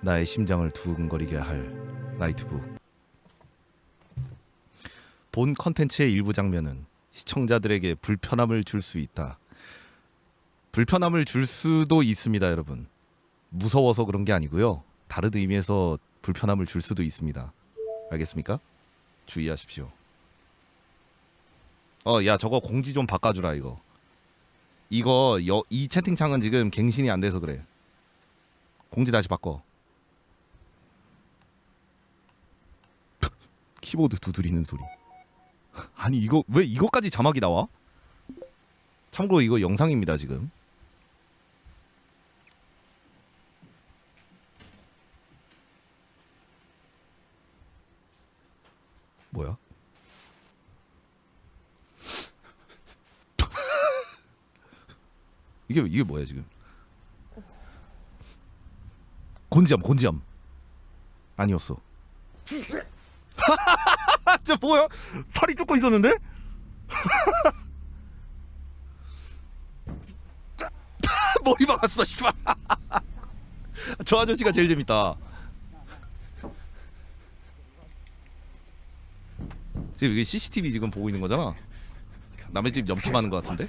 나의 심장을 두근거리게 할 나이트북. 본 컨텐츠의 일부 장면은 시청자들에게 불편함을 줄 수 있다. 불편함을 줄 수도 있습니다, 여러분. 무서워서 그런 게 아니고요. 다른 의미에서 불편함을 줄 수도 있습니다. 알겠습니까? 주의하십시오. 어, 야, 저거 공지 좀 바꿔주라 이거. 이거 여, 이 채팅창은 지금 갱신이 안 돼서 그래. 공지 다시 바꿔. 키보드 두드리는 소리. 아니 이거 왜 이거까지 자막이 나와? 참고로 이거 영상입니다 지금. 뭐야? 이게 이게 뭐야 지금? 곤지암 곤지암 아니었어. 저 뭐야? 팔이 쫓고 있었는데? 머리 박았어, 씨발. 저 아저씨가 제일 재밌다. 지금 이게 CCTV 지금 보고 있는 거잖아. 남의 집 염탐하는 것 같은데?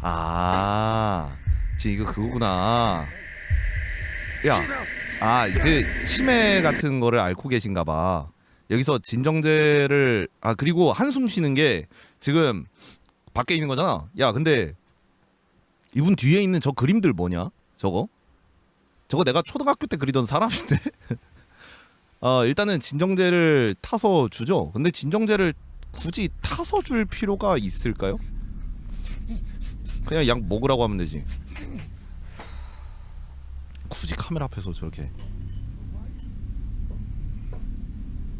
아, 지금 이거 그거구나. 야, 아, 그 치매 같은 거를 앓고 계신가 봐. 여기서 진정제를 아 그리고 한숨 쉬는 게 지금 밖에 있는 거잖아. 야, 근데 이분 뒤에 있는 저 그림들 뭐냐? 저거? 저거 내가 초등학교 때 그리던 사람인데. 어, 일단은 진정제를 타서 주죠. 근데 진정제를 굳이 타서 줄 필요가 있을까요? 그냥 약 먹으라고 하면 되지. 굳이 카메라 앞에서 저렇게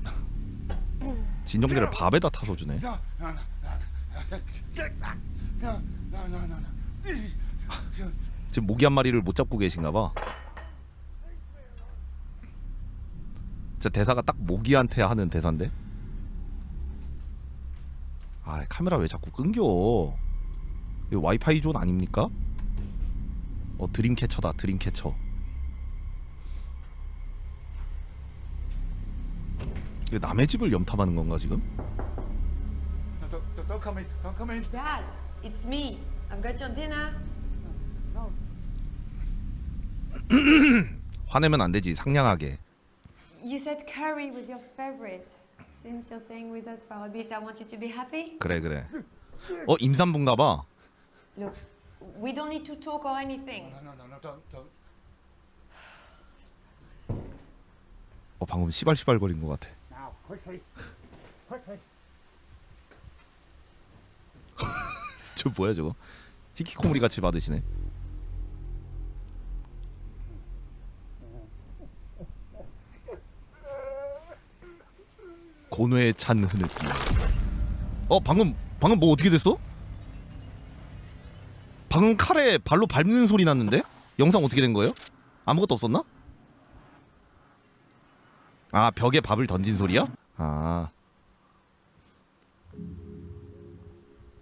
진정제를 밥에다 타서 주네. 지금 모기 한 마리를 못 잡고 계신가 봐. 저 대사가 딱 모기한테 하는 대사인데. 아 카메라 왜 자꾸 끊겨? 이거 와이파이 존 아닙니까? 어 드림캐쳐다 드림캐쳐. 이거 남의 집을 염탐하는 건가 지금? No, don't, don't, don't come in. Don't come in. Dad, it's me. I've got your dinner. No. 화내면 안 되지 상냥하게. You said curry was your favorite. Since you're staying with us for a bit, I want you to be happy. 그래 그래. 어 임산부인가 봐. Look, we don't need to talk or anything. No, no, no, no, don't, don't. 어 방금 시발시발 거린 것 같아. Quickly. Quickly. 저 뭐야 저거? 히키코모리 같이 받으시네. 고뇌에 찬 흐느낌. 어 방금 방금 뭐 어떻게 됐어? 방금 칼에 발로 밟는 소리 났는데? 영상 어떻게 된 거예요? 아무것도 없었나? 아 벽에 밥을 던진 소리야? 아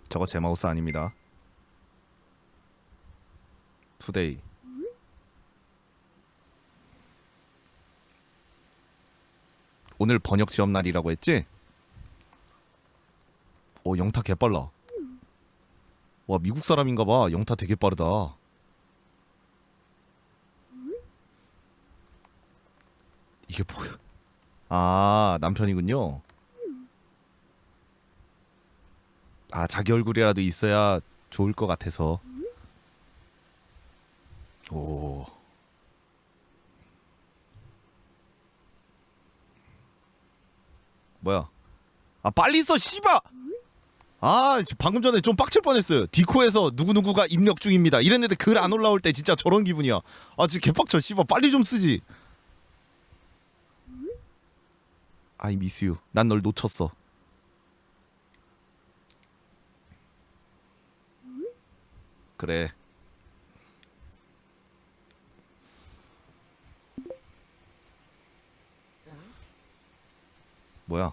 저거 제 마우스 아닙니다. 투데이. 오늘 번역 시험 날이라고 했지? 어 영타 개빨라. 와 미국 사람인가 봐. 영타 되게 빠르다. 이게 뭐야? 아 남편이군요. 아 자기 얼굴이라도 있어야 좋을 것 같아서. 오. 뭐야? 아 빨리 써 씨바. 아 방금 전에 좀 빡칠 뻔했어요. 디코에서 누구 누구가 입력 중입니다. 이랬는데 글 안 올라올 때 진짜 저런 기분이야. 아 지금 개빡쳐 씨바 빨리 좀 쓰지. 아이 미스유 난 널 놓쳤어. 그래. 뭐야?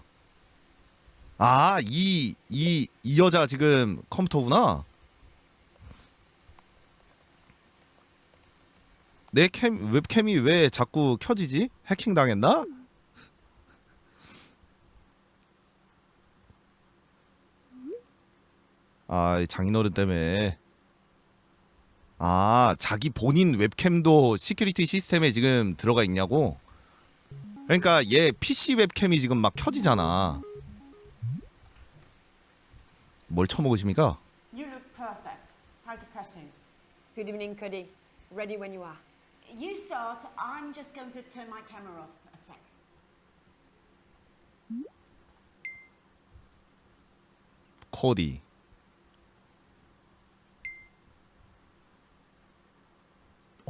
아이이이 이, 이 여자 지금 컴퓨터구나. 내 캠, 웹캠이 왜 자꾸 켜지지? 해킹 당했나? 아, 이 장인어른 때문에. 아, 자기 본인 웹캠도 시큐리티 시스템에 지금 들어가 있냐고? 그러니까 얘 PC 웹캠이 지금 막 켜지잖아. 뭘 처먹으십니까? You look perfect. How depressing. Good evening, Cody. Ready when you are. You start. I'm just going to turn my camera off a sec. 코디.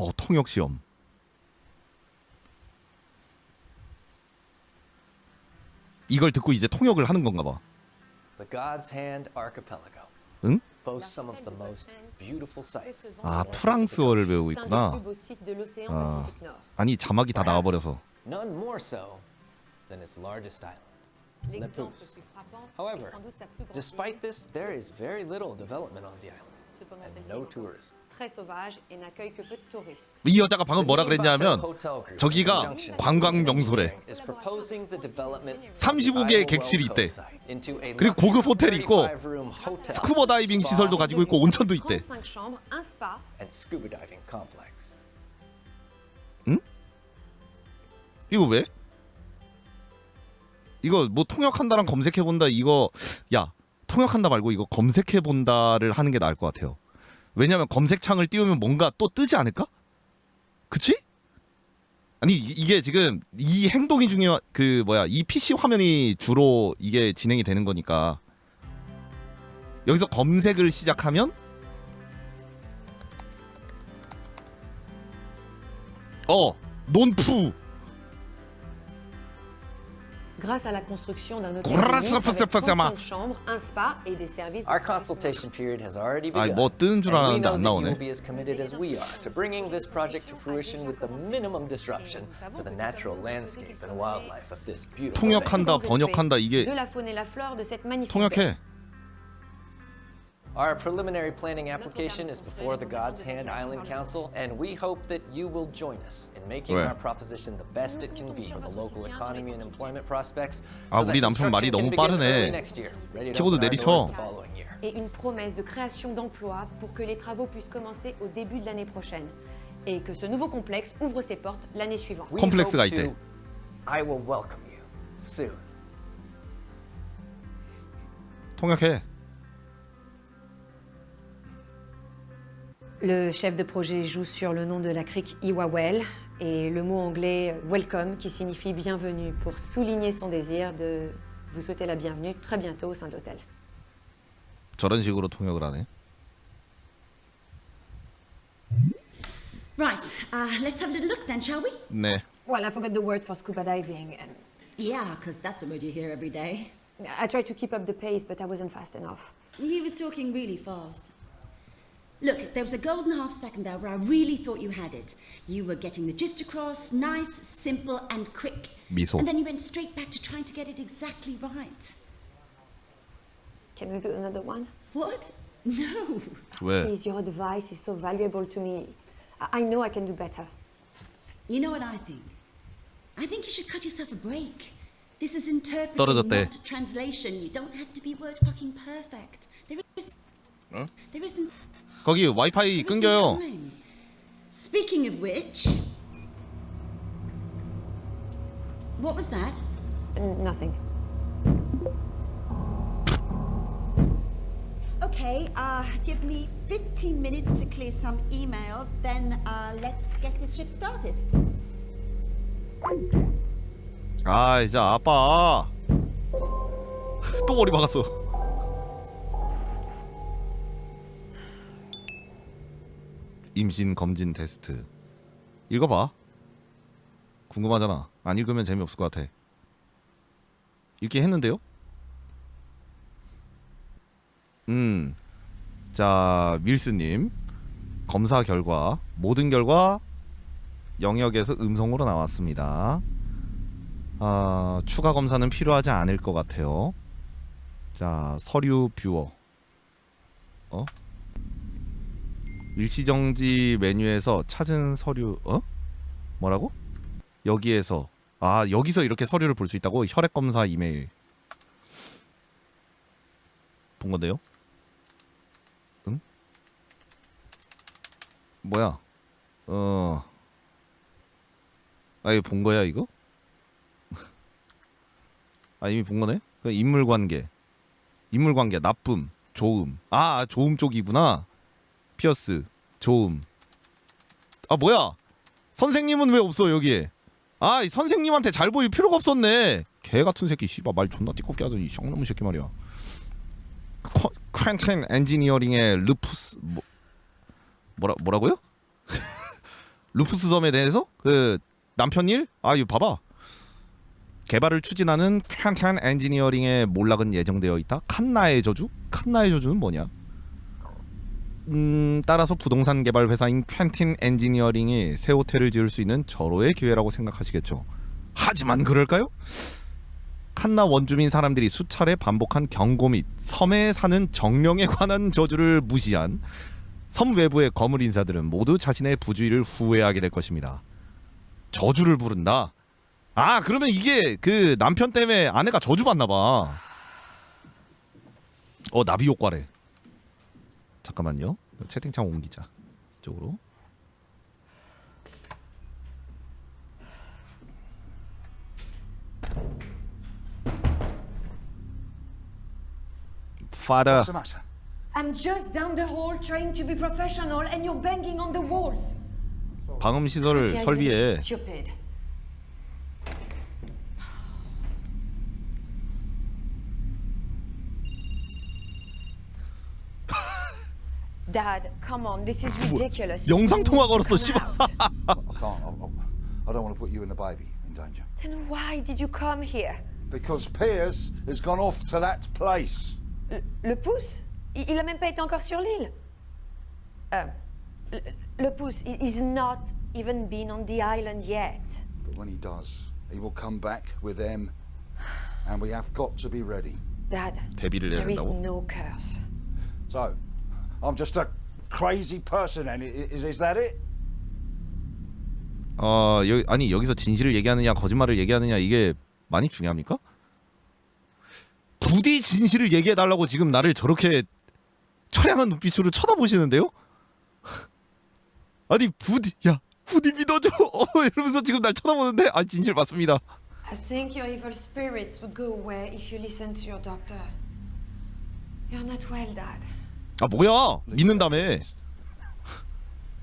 어, 통역 시험. 이걸 듣고 이제 통역을 하는 건가 봐. The God's Hand Archipelago 응? boasts some of the most beautiful sights. 아, 프랑스어를 배우고 있구나. Ah. Nord. 아니, 자막이 다 나와 버려서. None more so than its largest island. However, Despite this, there is very little development on the island 이 여자가 방금 뭐라 그랬냐면 저기가 관광 명소래. Engineering, is proposing the development of 35 the 개의 Isle 객실이 Well 있대. Coast site into a 그리고 고급 호텔이 있고 35-room hotel, 스쿠버 다이빙 시설도 가지고 있고 온천도 있대. 35 chambres, un spa, and scuba diving complex. 이거 왜? 이거 뭐 통역한다랑 검색해 본다 이거 야 통역한다 말고 이거 검색해 본다를 하는 게 나을 것 같아요. 왜냐면 검색창을 띄우면 뭔가 또 뜨지 않을까? 그치? 아니 이- 이게 지금 이 행동이 중요 그 뭐야 이 PC 화면이 주로 이게 진행이 되는 거니까 여기서 검색을 시작하면 어 논푸 grâce à la construction d'un hôtel Grâce avec à- 35 chambres, un spa et des services Our consultation period has already 아이, begun. 뭐 뜨는 줄 and we 알았는데 know 안 that you 나오네. will be as committed as we are to bringing this project to fruition with the minimum disruption to the natural landscape and wildlife of this beautiful. 통역한다 번역한다 이게 de la faune et la flore de cette magnifique 통역해 Our preliminary planning application is before the God's Hand Island Council, and we hope that you will join us in making 왜? our proposition the best it can be for the local economy and employment prospects. 아, so that 우리 남편 말이 construction 너무 can begin 빠르네. early next year, ready to 키보드 open our 내리쳐. doors the following year. et une promesse de création d'emplois pour que les travaux puissent commencer au début de l'année prochaine et que ce nouveau complexe ouvre ses portes l'année suivante. We 콤플렉스가 hope 있대. to- I will welcome you soon. 통역해 Le chef de projet joue sur le nom de la crique Iwawel et le mot anglais welcome qui signifie bienvenue pour souligner son désir de vous souhaiter la bienvenue très bientôt au sein de l'hôtel. 저런 식으로 통역을 하네 Right, uh, let's have a little look then, shall we? 네 Well, I forgot the word for scuba diving and Yeah, because that's a word you hear every day. I tried to keep up the pace but I wasn't fast enough. He was talking really fast. Look, there was a golden half second there where I really thought you had it. You were getting the gist across, nice, simple, and quick. And then you went straight back to trying to get it exactly right. Can we do another one? What? No. Where? Please, your advice is so valuable to me. I know I can do better. You know what I think? I think you should cut yourself a break. This is interpretation, not translation. You don't have to be word fucking perfect. There is. Huh? There isn't. 거기 와이파이 끊겨요. Speaking of which, what was that? Nothing. Okay, uh, give me 15 minutes to clear some emails, then uh, let's get this shift started. 아 이제 아빠 또 머리 박았어 임신 검진 테스트 읽어봐 궁금하잖아 안 읽으면 재미없을 것 같아 읽기 했는데요? 음 자 밀스님 검사 결과 모든 결과 영역에서 음성으로 나왔습니다 아, 추가 검사는 필요하지 않을 것 같아요. 자, 서류 뷰어. 어? 일시정지 메뉴에서 찾은 서류 어? 뭐라고? 여기에서 아 여기서 이렇게 서류를 볼 수 있다고 혈액 검사 이메일 본 건데요? 응? 뭐야? 어. 아 이거 본 거야 이거? 아 이미 본 거네? 그 인물 관계. 인물 관계 나쁨, 좋음. 아, 좋음 쪽이구나. 피어스, 좋음. 아, 뭐야? 선생님은 왜 없어 여기에? 아, 이 선생님한테 잘 보일 필요가 없었네. 개 같은 새끼 씨발 말 존나 띠껍게 하더니 쌍놈의 새끼 말이야. 쿼- 퀸텐 엔지니어링의 루푸스 뭐 뭐라 뭐라고요? 루푸스 섬에 대해서 그 남편 일? 아, 이거 봐봐. 개발을 추진하는 퀸텐 엔지니어링의 몰락은 예정되어 있다. 칸나의 저주? 칸나의 저주는 뭐냐? 음, 따라서 부동산 개발 회사인 퀸틴 엔지니어링이 새 호텔을 지을 수 있는 절호의 기회라고 생각하시겠죠. 하지만 그럴까요? 칸나 원주민 사람들이 수차례 반복한 경고 및 섬에 사는 정령에 관한 저주를 무시한 섬 외부의 거물 인사들은 모두 자신의 부주의를 후회하게 될 것입니다. 저주를 부른다. 아 그러면 이게 그 남편 때문에 아내가 저주 받나 봐. 어 나비 효과래. 잠깐만요. 채팅창 옮기자. 이쪽으로. Father. I'm just down the hall trying to be professional and you're banging on the walls. 방음 시설을 설비해. Stupid. Dad, come on, this is ridiculous. 영상 통화 You need 걸었어, to 씨발. come out. I can't. I, I, I don't want to put you and the baby in danger. Then why did you come here? Because Piers has gone off to that place. Le, le pouce il, il a même pas été encore sur l'île. Euh, le, le pouce, he- he's not even been on the island yet. But when he does, he will come back with them, and we have got to be ready. Dad, 데뷔를 해야 there is 된다고? no curse. So, I'm just a crazy person, and is, is that it? 어 여기 아니 여기서 진실을 얘기하느냐 거짓말을 얘기하느냐 이게 많이 중요합니까? 부디 진실을 얘기해 달라고 지금 나를 저렇게 처량한 눈빛으로 쳐다보시는데요? 아니 부디 야 부디 믿어줘 어, 이러면서 지금 날 쳐다보는데 아 진실 맞습니다. I think your evil spirits would go away if you listen to your doctor. You're not well, Dad. 아 뭐야 믿는다며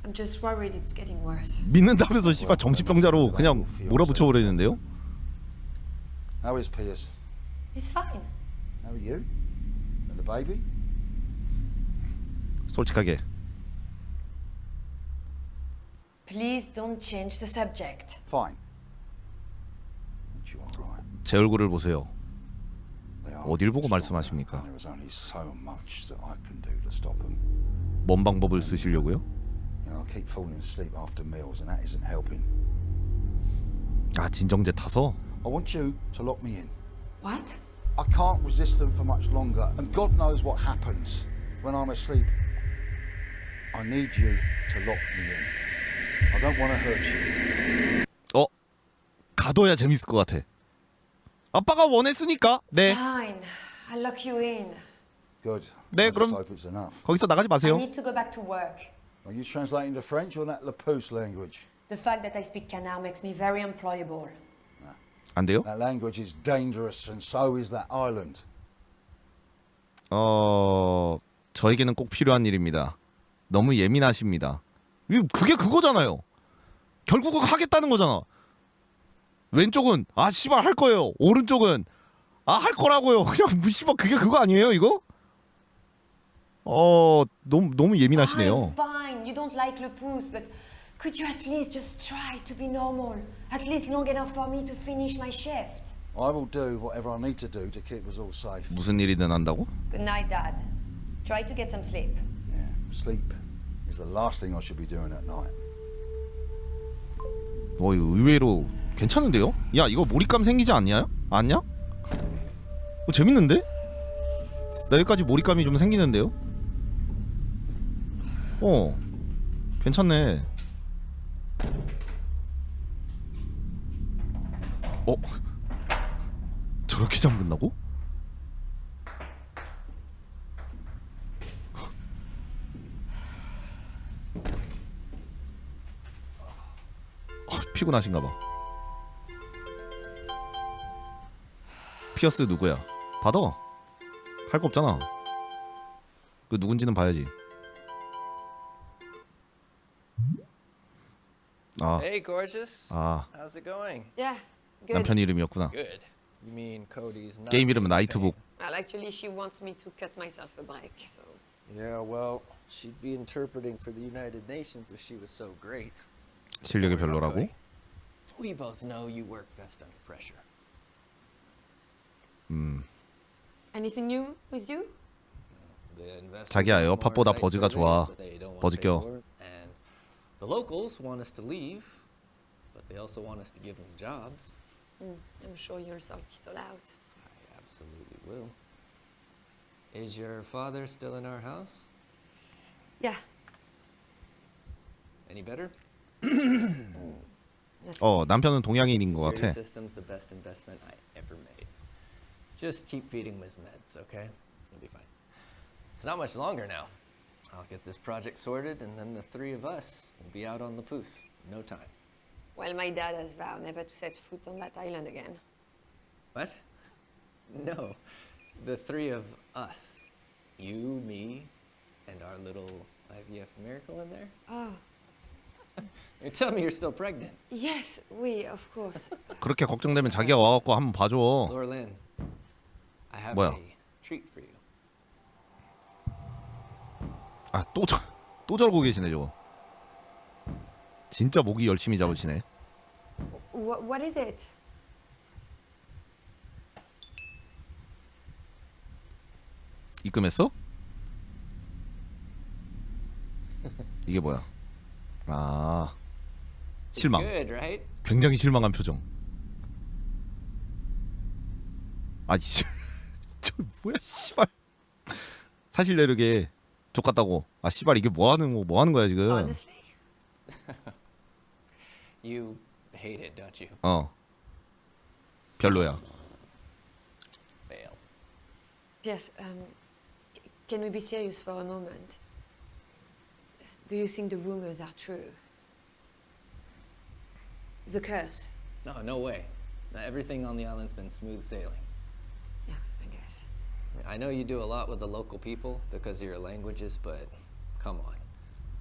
I'm just worried it's getting worse. 믿는다면서 씨발 정신병자로 그냥 몰아붙여 버리는데요? How is Piers? He's fine. How are you? And the baby? 솔직하게 Please don't change the subject. Fine. Aren't you all right? 제 얼굴을 보세요. 어딜 보고 말씀하십니까? 뭔 방법을 쓰시려고요? 아 진정제 타서 I want you to lock me in. What? I can't resist them for much longer, and God knows what happens when I'm asleep. I need you to lock me in. I don't want to hurt you. 어 가둬야 재밌을 것 같아. 아빠가 원했으니까 네 Fine. I'll lock you in. Good. 네, I just 그럼- hope it's enough. 거기서 나가지 I 마세요. need to go back to work. Are you translating to French or that Lapousse language? The fact that I speak Canard makes me very employable. 안 돼요? That language is dangerous, and so is that island. 어 저에게는 꼭 필요한 일입니다. 너무 예민하십니다. 이거 그게 그거잖아요. 결국은 하겠다는 거잖아. 왼쪽은 아 씨발 할 거예요. 오른쪽은 아 할 거라고요. 그냥 뭐 씨발 그게 그거 아니에요 이거? 어 너무 너무 예민하시네요. I'm fine. You don't like Le Pouce, but could you at least just try to be normal? At least long enough for me to finish my shift. I will do whatever I need to do to keep us all safe. 무슨 일이든 한다고? Good night, Dad. Try to get some sleep. Yeah, sleep is the last thing I should be doing at night. 어 이거 의외로 괜찮은데요? 야 이거 몰입감 생기지 않냐? 않냐? 어, 재밌는데? 나 여기까지 몰입감이 좀 생기는데요? 어 괜찮네. 어? 저렇게 잠근다고? 어, 피곤하신가 봐. 피어스 누구야? 받아. 할 거 없잖아. 그 누군지는 봐야지. 아, Hey, gorgeous. 아 How's it going? Yeah, good. 남편 이름이었구나. Good. You mean Cody's not 게임 이름은 나이트북. Well, actually, she wants me to cut myself a break, so. Yeah, well, she'd be interpreting for the United Nations if she was so great. 실력이 별로라고? We both know you work best under pressure. Anything new with you? The investors 자기야, 에어팟보다 버즈가 좋아. 버즈 껴. the locals want us to leave, but they also want us to give them jobs. Hmm, I'm sure you'll sort it all out. I absolutely will. Is your father still in our house? Yeah. Any better? 어 남편은 동양인인 것 같아. system's the best investment I ever made. Just keep feeding Liz meds, okay? You'll be fine. It's not much longer now. I'll get this project sorted, and then the three of us will be out on the poos. No time. Well, my dad has vowed never to set foot on that island again. What? No. The three of us. You, me, and our little IVF miracle in there? Oh, You tell me you're still pregnant. yes, oui, of course. 그렇게 걱정되면 자기가 와갖고 한번 봐줘. Laura Lynn, I have 뭐야? a treat for you. 아또또 저러고 계시네 저거. 진짜 목이 열심히 잡으시네. what, what is it? 입금했어? 이게 뭐야? 아 실망. Good, right? 굉장히 실망한 표정. 아니 씨, 저 뭐야 씨발. 사실 내르게 족같다고. 아 씨발 이게 뭐 하는 거 뭐 하는 거야 지금? Honestly? You hate it, don't you? 어. 별로야. Fail. Yes, um, c- can we be serious for a moment? Do you think the rumors are true? The curse? No, no way. Now, everything on the island's been smooth sailing. I know you do a lot with the local people because of your languages, but come on.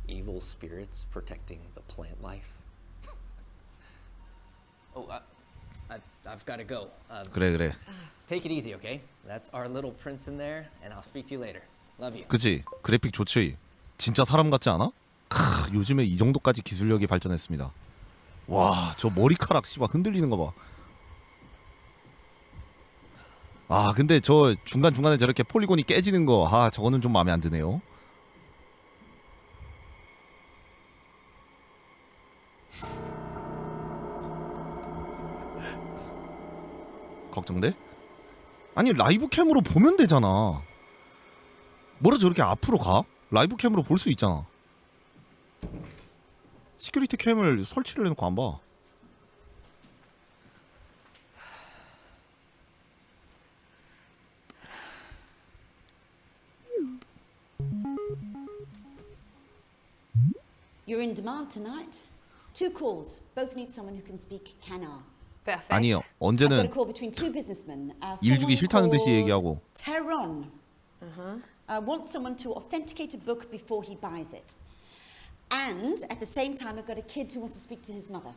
Evil spirits protecting the plant life? oh, I, I, I've got to go. Um, 그래 그래. take it easy, okay? That's our little prince in there, and I'll speak to you later. Love you. 그치 그래픽 좋지. 진짜 사람 같지 않아? 크, 요즘에 이 정도까지 기술력이 발전했습니다. 와, 저 머리카락 씨발 흔들리는 거 봐. 아, 근데 저 중간 중간에 저렇게 폴리곤이 깨지는 거, 아, 저거는 좀 마음에 안 드네요. 걱정돼? 아니 라이브 캠으로 보면 되잖아. 뭐라 저렇게 앞으로 가? 라이브 캠으로 볼 수 있잖아. 시큐리티 캠을 설치를 해놓고 안 봐. You're in demand tonight. Two calls. Both need someone who can speak Kanar. Perfect. 아니요, I've got a 언제는 call between two businessmen. Uh, 일 주기 someone 싫다는 듯이 called 얘기하고. Tehran. Uh, wants someone to authenticate a book before he buys it. And at the same time, I've got a kid who wants to speak to his mother.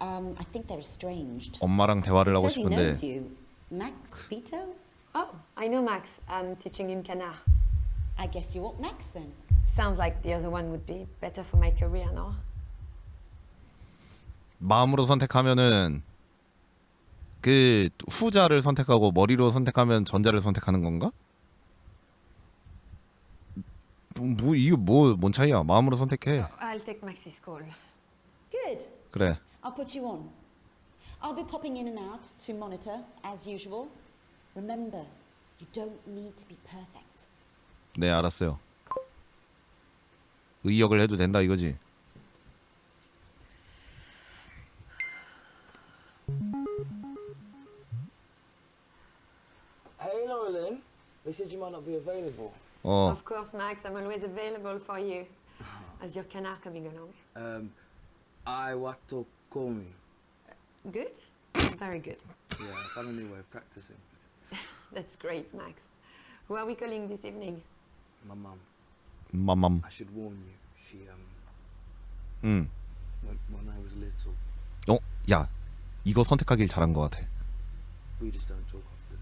Um, I think they're estranged. 엄마랑 대화를 하고 Says he 싶은데 knows you. Max Vito? Oh, I know Max. I'm teaching him Canard. I guess you want Max then. Sounds like the other one would be better for my career, no? 마음으로 선택하면은 그 후자를 선택하고 머리로 선택하면 전자를 선택하는 건가? 뭐, 뭐 이거 뭐뭔 차이야? 마음으로 선택해. I'll take Max's call. Good. 그래. I'll put you on. I'll be popping in and out to monitor as usual. Remember, you don't need to be perfect. 네, 알았어요. 의역을 해도 된다 이거지. Hey, Laurelyn. They said you might not be available. 어, Of course, Max, I'm always available for you. As your canard coming along. Um, I wato komi. Good? Very good. Yeah, I found a new way of practicing. That's great, Max. Who are we calling this evening? My mum. 맘맘. I should warn you. She um, 응. when, when I was little, 어, 야, 이거 선택하길 잘한 것 같아. we just don't talk often.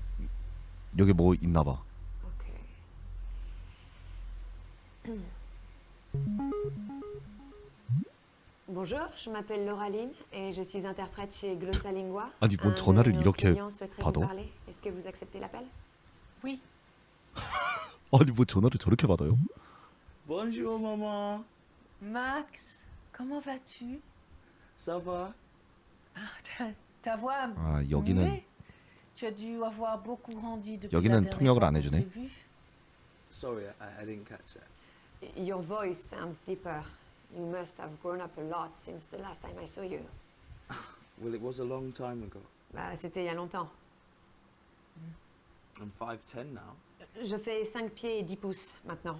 여기 뭐 있나 봐. Okay. Bonjour, je m'appelle Lauraline et je suis interprète chez Glossalingua. 아니, 뭔 전화를 이렇게 받아? Est-ce que vous acceptez l'appel Oui. 아니 뭐 전화를 저렇게 받아요? Bonjour, maman. Max, comment vas-tu Ça va? Ah, ta, ta voix 아 여기는 muet. Tu as dû avoir beaucoup grandi depuis 여기는 la dernière 통역을 fois 안 qu'on 해주네. s'est vu. Sorry, I, I didn't catch that. Your voice sounds deeper. You must have grown up a lot since the last time I saw you. Well, it was a long time ago. Bah, c'était il y a longtemps. I'm 5'10 now. Je fais 5 pieds et 10 pouces maintenant.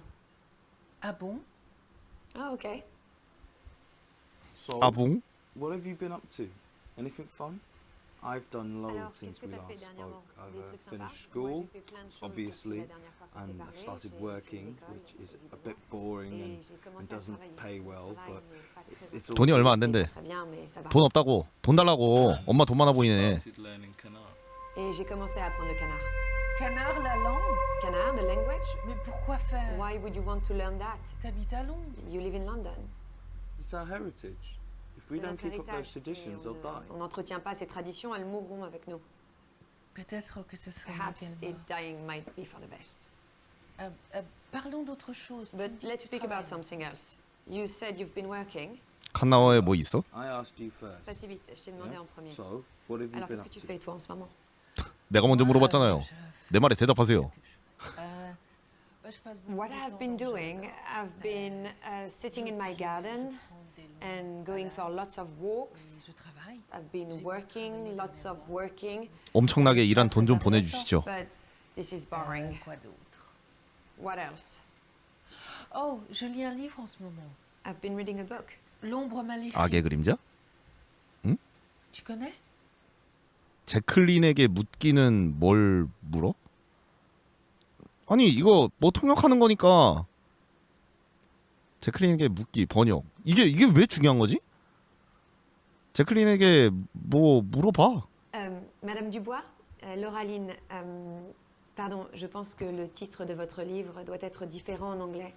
Ah bon Ah, ok. So, 아붕? what have you been up to? Anything fun? I've done Alors, loads since qu'est-ce que we t'as fait last spoke. dernièrement I've Des uh, trucs sympas finished Moi, school, j'ai fait plein de choses obviously, depuis la dernière fois qu'on s'est and parlé. I've started J'ai fait working, l'école, which is a évidemment. bit boring Et and, j'ai commencé and à doesn't travailler. pay well, Travail, but mais pas très it's all 돈이 얼마 안. 된대. Très bien, mais ça va. 돈 없다고. 돈 달라고. 엄마 돈 많아 보이네. started learning Canard. Et j'ai commencé à apprendre le canard. Canard, la langue Canard, the language Mais pourquoi faire Why would you want to learn that T'habites à Londres. You live in London. It's our heritage. If we C'est don't notre keep up héritage. those Si traditions, on they'll ne- die. on n'entretient pas ces traditions, elles mourront avec nous. Peut-être que ce serait mieux Perhaps qu'elle it meure. dying might be for the best. Euh, euh, parlons d'autre chose. But Tu- let's tu speak about travailles. something else. You said you've been working. 칸나워에 뭐 있어? I asked you first. Pas si vite, je t'ai demandé yeah? en premier. So, what have you Alors been qu'est-ce que up tu to? fais toi en ce moment 내가 먼저 물어봤잖아요. Euh, 내 말에 대답하세요. Euh, What I've been doing. I've been uh, sitting in my garden and going for lots of walks. I've been working, lots of working. 엄청나게 일한 돈 좀 보내주시죠. But this is Euh, boring. What else? Oh, je lis un livre en ce moment. I've been reading a book. L'ombre maléfique. 악의 그림자? Tu connais 제클린에게 묻기는 뭘 물어? 아니 이거 뭐 통역하는 거니까 제클린에게 묻기 번역 이게 이게 왜 중요한 거지? 제클린에게 뭐 물어봐. Euh, Madame Dubois, euh, Lauraline, euh, pardon, je pense que le titre de votre livre doit être différent en anglais.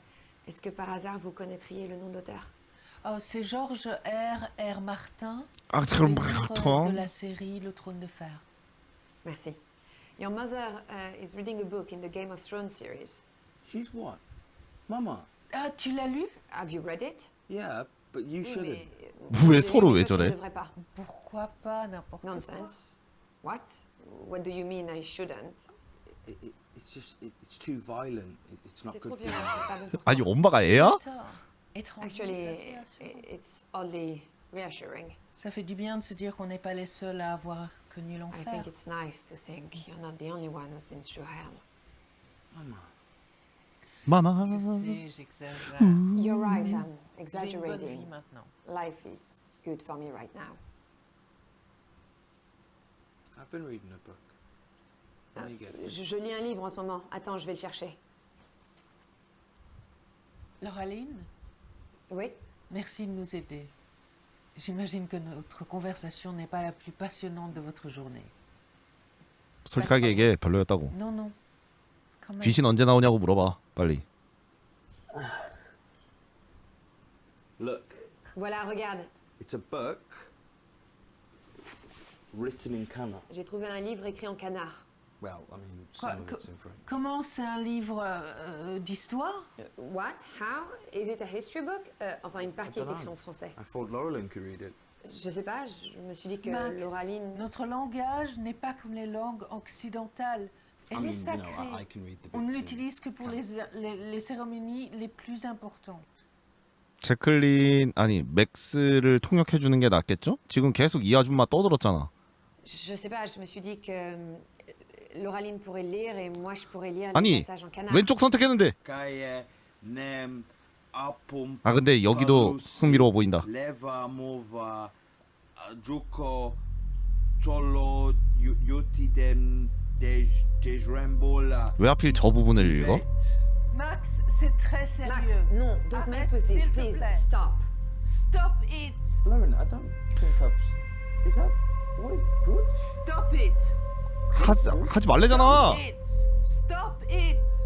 Est-ce que par hasard vous connaîtriez le nom de l'auteur Oh, c'est Georges R. R. Martin, 아 le 그럼 livre de la série Le Trône de Fer. Merci. Your mother uh, is reading a book in the Game of Thrones series. She's what? Mama. Ah, tu l'as lu Have you read it? Yeah, but you Oui, shouldn't. mais, euh, 왜 vous devez, 서로 mais 왜 toi, tu ne 저래? devrais pas. Pourquoi pas n'importe quoi Nonsense. What? What do you mean I shouldn't? It, it, it's just, it, it's too violent. It, it's not C'est good trop for violent, you. c'est pas bon pour 아니 toi. 엄마가 애야? Étrangement, Actually, c'est assez rassurant. i- it's oddly reassuring. Ça fait du bien de se dire qu'on n'est pas les seuls à avoir connu I l'enfer. think it's nice to think you're not the only one who's been through hell. Mama. 마마. Je sais, j'exagère. You're right, I'm J'ai une bonne vie exaggerating. maintenant. Life is good for me right now. I've been reading a book. It. Je, je lis un livre en ce moment. Attends, je vais le chercher. Lauraline, Oui merci de nous aider. J'imagine que notre conversation n'est pas la plus passionnante de votre journée. 솔직하게 얘기해 별로였다고. Non, non. Quand même. 귀신 언제 나오냐고 물어봐 빨리. Look, Voilà, regarde. it's a book written in Kana. J'ai trouvé un livre écrit en canard. Well, I mean, Quoi, some of que- it's in French. Comment c'est un livre euh, d'histoire Euh, What? How? Is it a history book Euh, Enfin, une partie est dunno. écrite en français. I thought Laurelyn could read it. Je sais pas, je me suis dit que Max, Lauraline... notre langage n'est pas comme les langues occidentales. Elle I mean, est you know, sacrée. I, I can read the On ne bits in l'utilise que pour Kana. les, les- les cérémonies les plus importantes. 제클린 아니 맥스를 통역해 주는 게 낫겠죠? 지금 계속 이 아줌마 떠들었잖아. Je sais pas, je me suis dit que euh, Lauraline pourrait lire et moi je pourrais lire les 아니 passages en canard. 왼쪽 선택했는데 Kaye, Nem, Apum, 아 근데 여기도 흥미로워 보인다. 왜 하필 저 부분을 읽어? Max, c'est très Max, sérieux. non, don't mess with this, please, stop. Stop it. Lauren, I don't think I've. Is that. What is good? Stop it. 하지 하지 말래잖아.